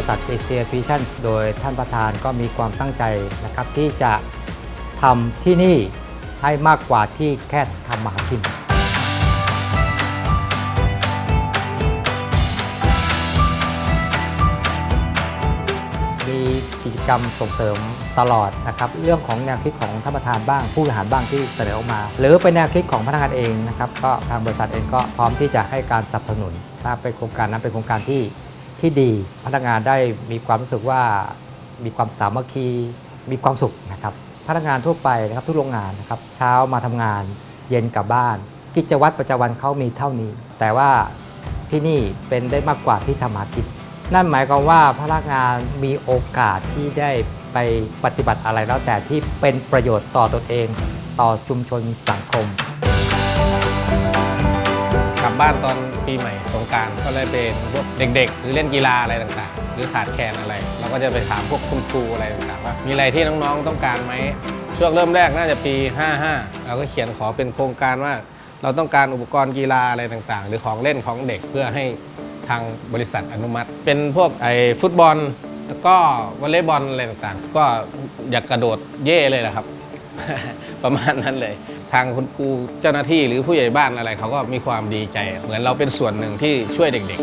ริษัทเอเชียฟิชั่นโดยท่านประธานก็มีความตั้งใจนะครับที่จะทำที่นี่ให้มากกว่าที่แค่ทำมาหากินมีกิจกรรมส่งเสริมตลอดนะครับเรื่องของแนวคิดของท่านประธานบ้าง ผู้บริหารบ้างที่เสนอออกมา หรือเป็นแนวคิดของพนักงานเองนะครับก็ทางบริษัทเองก็พร้อมที่จะให้การสนับสนุนถ้าเป็นโครงการนั้นเป็นโครงการที่ ที่ดีพนักงานได้มีความรู้สึกว่ามีความสามัคคีมีความสุขนะครับพนักงานทั่วไปนะครับทุกโรงงานนะครับเช้ามาทำงาน เย็นกลับบ้าน กิจวัตรประจำวันเขามีเท่านี้ แต่ว่าที่นี่เป็นได้มากกว่าที่ทำหากินนั่นหมายความว่าพนักงานมีโอกาสที่ได้ไปปฏิบัติอะไรแล้วแต่ที่เป็นประโยชน์ต่อตนเอง ต่อชุมชนสังคม ลับบ้านตอนปีใหม่สงการก็เลยเป็นพวกเด็กๆ หรือเล่นกีฬาอะไรต่างๆ หรือขาดแคลนอะไร เราก็จะไปถามพวกคุณครูอะไรต่างๆว่ามีอะไรที่น้องๆต้องการไหมช่วงเริ่มแรกน่าจะปี 55 เราก็เขียนขอเป็นโครงการว่า เราต้องการอุปกรณ์กีฬาอะไรต่างๆ หรือของเล่นของเด็กเพื่อให้ทางบริษัทอนุมัติ เป็นพวกไอ้ฟุตบอลแล้วก็วอลเลย์บอลอะไรต่างๆ ก็อยากกระโดดเย่เลยแหละครับ ประมาณนั้นเลย ทางคุณครูเจ้าหน้าที่หรือผู้ใหญ่บ้านอะไรเขาก็มีความดีใจ เหมือนเราเป็นส่วนหนึ่งที่ช่วยเด็กๆ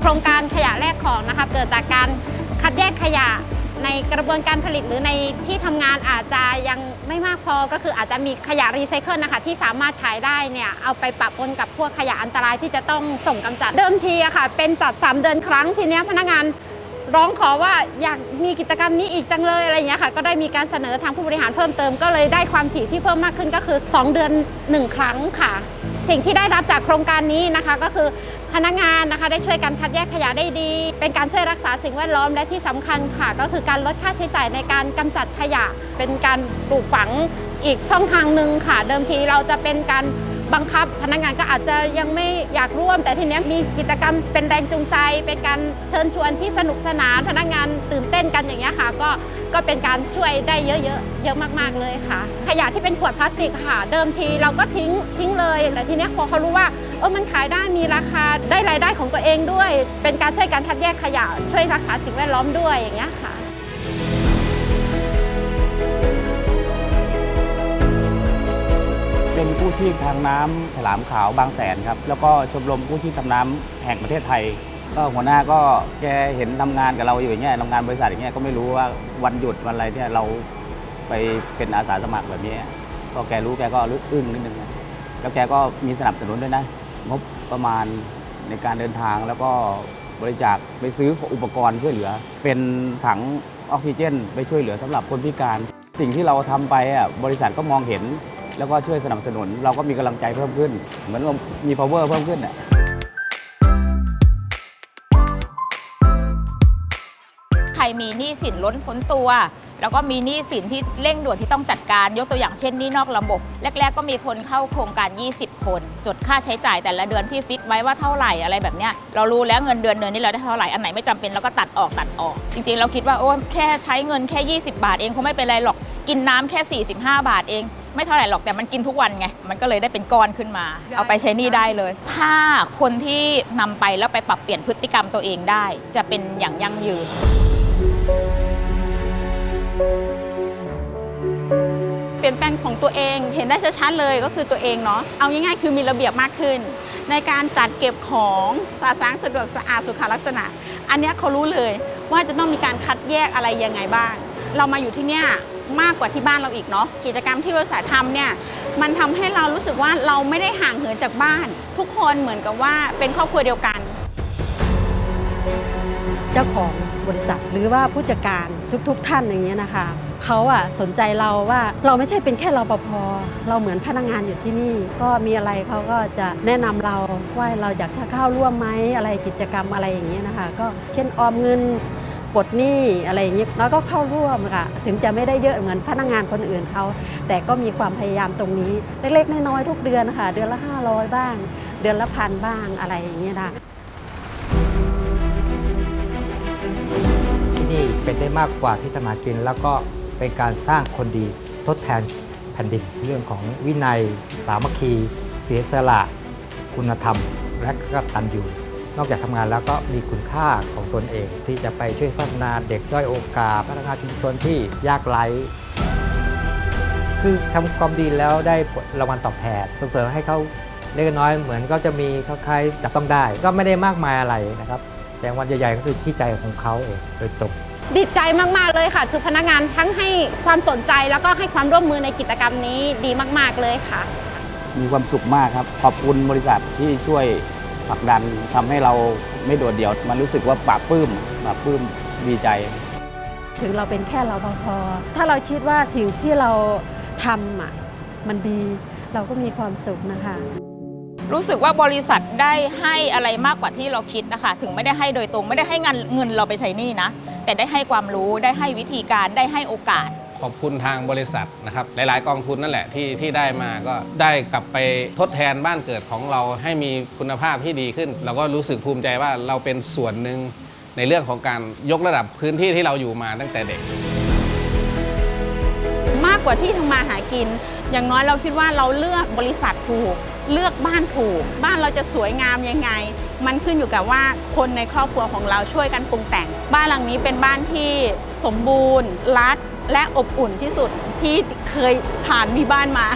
โครงการขยะแรกของนะคะเกิดจากการคัดแยกขยะในกระบวนการผลิตหรือในที่ทำงานอาจจะยังไม่มากพอก็คืออาจจะมีขยะรีไซเคิลนะคะที่สามารถขายได้เนี่ยเอาไปปะปนกับพวกขยะอันตรายที่จะต้องส่งกำจัดเดิมทีอะค่ะเป็นจัด 3 เดือนครั้งทีเนี้ยพนักงาน ร้องขอว่าอยากมีกิจกรรมนี้อีกจังเลยอะไรอย่างเงี้ยค่ะ ก็ได้มีการเสนอทางผู้บริหารเพิ่มเติมก็เลยได้ความถี่ที่เพิ่มมากขึ้นก็คือ 2 เดือน 1 ครั้งค่ะ สิ่งที่ได้รับจากโครงการนี้นะคะก็คือพนักงานนะคะได้ช่วยกันคัดแยกขยะได้ดี เป็นการช่วยรักษาสิ่งแวดล้อมและที่สำคัญค่ะ ก็คือการลดค่าใช้จ่ายในการกำจัดขยะ เป็นการปลูกฝังอีกช่องทางหนึ่งค่ะ เดิมทีเราจะเป็นการ บังคับ พนักงานก็อาจจะยังไม่อยากร่วม แต่ทีเนี้ยมีกิจกรรมเป็นแรงจูงใจ เป็นการเชิญชวนที่สนุกสนาน พนักงานตื่นเต้นกันอย่างเงี้ยค่ะ ก็ก็เป็นการช่วยได้เยอะๆเยอะมากๆเลยค่ะ ขยะที่เป็นขวดพลาสติกค่ะ เดิมทีเราก็ทิ้งทิ้งเลย แต่ทีเนี้ยพอเขารู้ว่าเออมันขายได้มีราคาได้รายได้ของตัวเองด้วย เป็นการช่วยการคัดแยกขยะช่วยรักษาสิ่งแวดล้อมด้วยอย่างเงี้ยค่ะ เป็นกู้ชีพทางน้ำฉลามขาวบางแสนครับ แล้วก็ชมรมกู้ชีพทางน้ำแห่งประเทศไทย ก็หัวหน้าก็แกเห็นทำงานกับเราอยู่อย่างเงี้ยทำงานบริษัทอย่างเงี้ยก็ไม่รู้ว่าวันหยุดวันอะไรเนี่ยเราไปเป็นอาสาสมัครแบบนี้ก็แกรู้แกก็รู้อึ้งนิดนึงแล้วแกก็มีสนับสนุนด้วยนะงบประมาณในการเดินทางแล้วก็บริจาคไปซื้ออุปกรณ์ช่วยเหลือ เป็นถังออกซิเจน ไปช่วยเหลือสำหรับคนพิการ สิ่งที่เราทำไปอะบริษัทก็มองเห็น แล้วก็ช่วยสนับสนุน เราก็มีกำลังใจเพิ่มขึ้น เหมือนว่ามี power เพิ่มขึ้นอะใครมีหนี้สินล้นพ้นตัว แล้วก็มีหนี้สินที่เร่งด่วนที่ต้องจัดการยกตัวอย่างเช่นหนี้นอกระบบ แรก ๆ ก็มีคนเข้าโครงการ 20 คน จดค่าใช้จ่ายแต่ละเดือนที่ฟิกไว้ว่าเท่าไหร่อะไรแบบเนี้ยเรารู้แล้วเงินเดือนเดือนนี้เราได้เท่าไหร่อันไหนไม่จำเป็นเราก็ตัดออกตัดออก จริง ๆ เราคิดว่าโอ้แค่ใช้เงินแค่ 20 บาทเองคงไม่เป็นไรหรอกกินน้ำแค่ 45 บาทเอง ไม่เท่าไหร่หรอกแต่มันกินทุกวันไง มันก็เลยได้เป็นก้อนขึ้นมา เอาไปใช้หนี้ได้เลย ถ้าคนที่นำไปแล้วไปปรับเปลี่ยนพฤติกรรมตัวเองได้ จะเป็นอย่างยั่งยืน เปลี่ยนแปลงของตัวเองเห็นได้ชัดๆเลยก็คือตัวเองเนาะเอาง่ายๆ คือมีระเบียบมากขึ้น ในการจัดเก็บของสะสางสะดวกสะอาดสุขลักษณะ อันเนี้ยเขารู้เลยว่าจะต้องมีการคัดแยกอะไรยังไงบ้าง เรามาอยู่ที่เนี่ย มากกว่าที่บ้านเราอีกเนาะกิจกรรมที่บริษัททำเนี่ยมันทำให้เรารู้สึกว่าเราไม่ได้ห่างเหินจากบ้าน ทุกคนเหมือนกับว่าเป็นครอบครัวเดียวกัน เจ้าของบริษัทหรือว่าผู้จัดการทุกๆท่านอย่างเงี้ยนะคะเขาอะสนใจเราว่าเราไม่ใช่เป็นแค่รปภเราเหมือนพนักงานอยู่ที่นี่ ก็มีอะไรเขาก็จะแนะนำเราว่าเราอยากจะเข้าร่วมไหมอะไรกิจกรรมอะไรอย่างเงี้ยนะคะ ก็เช่นออมเงิน ปลดหนี้อะไรอย่างเงี้แล้วก็เข้าร่วมค่ะถึงจะไม่ได้เยอะเหมือนพนักงานคนอื่นเขาแต่ก็มีความพยายามตรงนี้ เล็กๆน้อยๆทุกเดือนนะคะเดือนละ 500 บ้าง เดือนละพันบ้างอะไรอย่างเงี้ยนะที่นี่เป็นได้มากกว่าที่ทำมากิน แล้วก็เป็นการสร้างคนดีทดแทนแผ่นดินเรื่องของวินัย สามัคคี เสียสละ คุณธรรม และกตันอยู่ นอกจากทำงานแล้วก็มีคุณค่าของตนเอง ที่จะไปช่วยพัฒนาเด็กด้อยโอกาสพัฒนาชุมชนที่ยากไร้คือทำความดีแล้วได้ผลรางวัลตอบแทนส่งเสริมให้เขาเล็กน้อยเหมือนก็จะมีคล้ายๆจับต้องได้ ก็ไม่ได้มากมายอะไรนะครับ แต่รางวัลใหญ่ๆก็คือที่ใจของเขาเองโดยตรงดีใจมากๆเลยค่ะ คือพนักงานทั้งให้ความสนใจแล้วก็ให้ความร่วมมือในกิจกรรมนี้ดีมากๆเลยค่ะ มีความสุขมากครับ ขอบคุณบริษัทที่ช่วย ผลักดันทำให้เราไม่โดดเดี่ยว มันรู้สึกว่าปลาบปลื้มปลาบปลื้มดีใจ ถึงเราเป็นแค่รปภถ้าเราคิดว่าสิ่งที่เราทำอะมันดีเราก็มีความสุขนะคะ รู้สึกว่าบริษัทได้ให้อะไรมากกว่าที่เราคิดนะคะ ถึงไม่ได้ให้โดยตรงไม่ได้ให้เงินเงินเราไปใช้หนี้นะ แต่ได้ให้ความรู้ได้ให้วิธีการได้ให้โอกาส ขอบคุณทางบริษัทนะครับ หลาย ๆ กองทุนนั่นแหละที่ที่ได้มาก็ได้กลับไปทดแทนบ้านเกิดของเราให้มีคุณภาพที่ดีขึ้น เราก็รู้สึกภูมิใจว่าเราเป็นส่วนหนึ่งในเรื่องของการยกระดับพื้นที่ที่เราอยู่มาตั้งแต่เด็ก มากกว่าที่ทำมาหากิน อย่างน้อยเราคิดว่าเราเลือกบริษัทถูก เลือกบ้านถูก บ้านเราจะสวยงามยังไง มันขึ้นอยู่กับว่าคนในครอบครัวของเราช่วยกันปรุงแต่ง บ้านหลังนี้เป็นบ้านที่สมบูรณ์ รัด และอบอุ่นที่สุดที่เคยผ่านมีบ้านมา